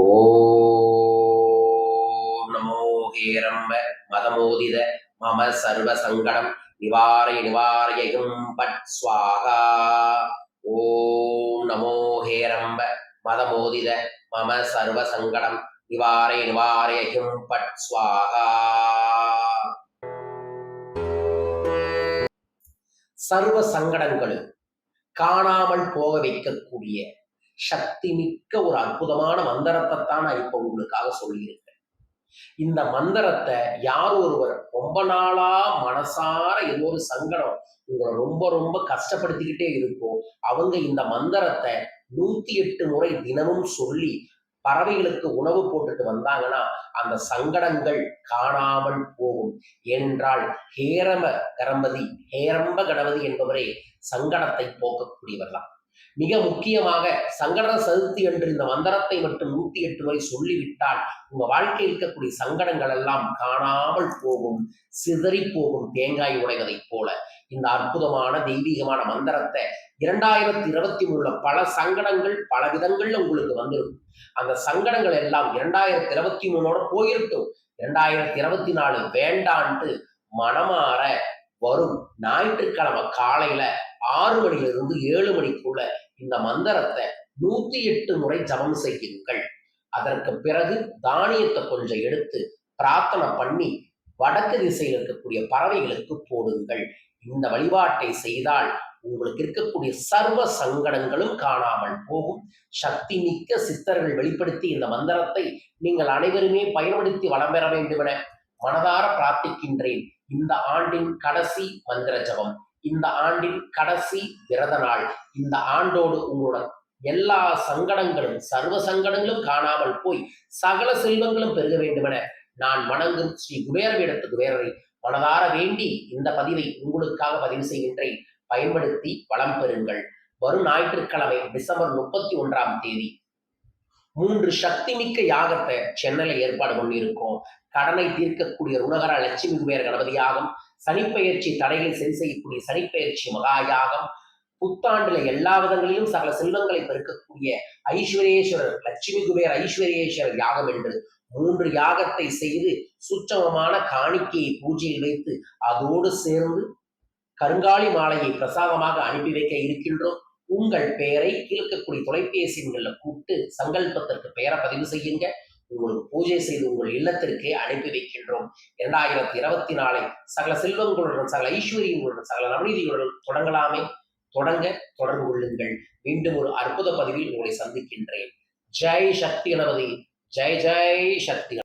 ஓம் நமோ ஹேரம்ப மதமோதித மம சர்வ சங்கடம் நிவாரய நிவாரயும் பட் ஸ்வாகா ஓம் நமோ ஹேரம்ப மதமோதித மம சர்வ சங்கடம் நிவாரய நிவாரயும் பட் ஸ்வாகா சர்வ சங்கடங்களும் காணாமல் போக வைக்கக்கூடிய சக்தி மிக்க ஒரு அற்புதமான மந்திரத்தை தான் நான் இப்போ உங்களுக்காக சொல்லியிருக்கேன். இந்த மந்திரத்தை யார் ஒருவர் ரொம்ப நாளா மனசார ஏதோ ஒரு சங்கடம் உங்களை ரொம்ப ரொம்ப கஷ்டப்படுத்திக்கிட்டே இருக்கும் அவங்க இந்த மந்திரத்தை நூத்தி எட்டு முறை தினமும் சொல்லி பறவைகளுக்கு உணவு போட்டுட்டு வந்தாங்கன்னா அந்த சங்கடங்கள் காணாமல் போகும். என்றால் ஹேரம கணபதி ஹேரம்ப கணபதி என்பவரே சங்கடத்தை போக்கக்கூடியவர் தான். மிக முக்கியமாக சங்கட சதுர்த்தி என்று இந்த மந்திரத்தை மட்டும் நூத்தி எட்டு முறை சொல்லிவிட்டால் உங்க வாழ்க்கையில் இருக்கக்கூடிய சங்கடங்கள் எல்லாம் காணாமல் போகும் சிதறி போகும் தேங்காய் உடைவதைப் போல. இந்த அற்புதமான தெய்வீகமான மந்திரத்தை இரண்டாயிரத்தி இருபத்தி மூணுல பல சங்கடங்கள் பல விதங்கள்ல உங்களுக்கு வந்திருக்கும். அந்த சங்கடங்கள் எல்லாம் இரண்டாயிரத்தி இருபத்தி மூணோட போயிருக்கும். இரண்டாயிரத்தி இருபத்தி நாலு வேண்டான்ட்டு மனமாற வரும் ஞாயிற்றுக்கிழமை காலையில ஆறு மணியிலிருந்து ஏழு மணிக்குள்ள இந்த மந்திரத்தை நூத்தி எட்டு முறை ஜபம் செய்யுங்கள். அதற்கு பிறகு தானியத்தை கொஞ்சம் எடுத்து பிரார்த்தனை பண்ணி வடக்கு திசையில் இருக்கக்கூடிய பறவைகளுக்கு போடுங்கள். இந்த வழிபாட்டை செய்தால் உங்களுக்கு இருக்கக்கூடிய சர்வ சங்கடங்களும் காணாமல் போகும். சக்தி மிக்க சித்தர்கள் வெளிப்படுத்தி இந்த மந்திரத்தை நீங்கள் அனைவருமே பயன்படுத்தி வளம் பெற வேண்டும் என மனதார பிரார்த்திக்கின்றேன். இந்த ஆண்டின் கடைசி மந்திர ஜபம். இந்த ஆண்டின் கடைசி விரத நாள் இந்த ஆண்டோடு உங்களோட எல்லா சங்கடங்களும் சர்வ சங்கடங்களும் காணாமல் போய் சகல செல்வங்களும் பெருக வேண்டுமென நான் வணங்கும் ஸ்ரீ குபேரவிடத்து குபேரரை மனதார வேண்டி இந்த பதிவை உங்களுக்காக பதிவு செய்கின்றேன். பயன்படுத்தி வளம் பெறுங்கள். வரும் ஞாயிற்றுக்கிழமை டிசம்பர் முப்பத்தி ஒன்றாம் தேதி மூன்று சக்தி மிக்க யாகத்தை சென்னையில ஏற்பாடு பண்ணியிருக்கோம். கடனை தீர்க்கக்கூடிய ருணகர லட்சுமி குபேர கணபதி யாகம் சனிப்பெயர்ச்சி தடைகளை சரி செய்யக்கூடிய சனிப்பெயர்ச்சி மகா யாகம் புத்தாண்டுல எல்லா விதங்களிலும் சகல செல்வங்களை பெருக்கக்கூடிய ஐஸ்வர்யேஸ்வரர் லட்சுமி குபேர் ஐஸ்வர்யேஸ்வரர் யாகம் என்று மூன்று யாகத்தை செய்து சுற்றமமான காணிக்கையை பூஜையில் வைத்து அதோடு சேர்ந்து கருங்காலி மாலையை பிரசாதமாக அனுப்பி வைக்க இருக்கின்றோம். உங்கள் பெயரை இருக்கக்கூடிய தொலைபேசி எண்கள்ல கூப்பிட்டு சங்கல்பத்திற்கு பெயரை பதிவு செய்யுங்க. உங்களுக்கு பூஜை செய்து உங்கள் இல்லத்திற்கே அனுப்பி வைக்கின்றோம். இரண்டாயிரத்தி இருபத்தி நாலை சகல செல்வங்களுடன் சகல ஐஸ்வர்யங்களுடன் சகல நவநீதிகளுடன் தொடங்கலாமே. தொடங்க தொடர்பு கொள்ளுங்கள். மீண்டும் ஒரு அற்புத பதிவில் உங்களை சந்திக்கின்றேன். ஜெய் சக்தி கணபதி. ஜெய் ஜெய் சக்தி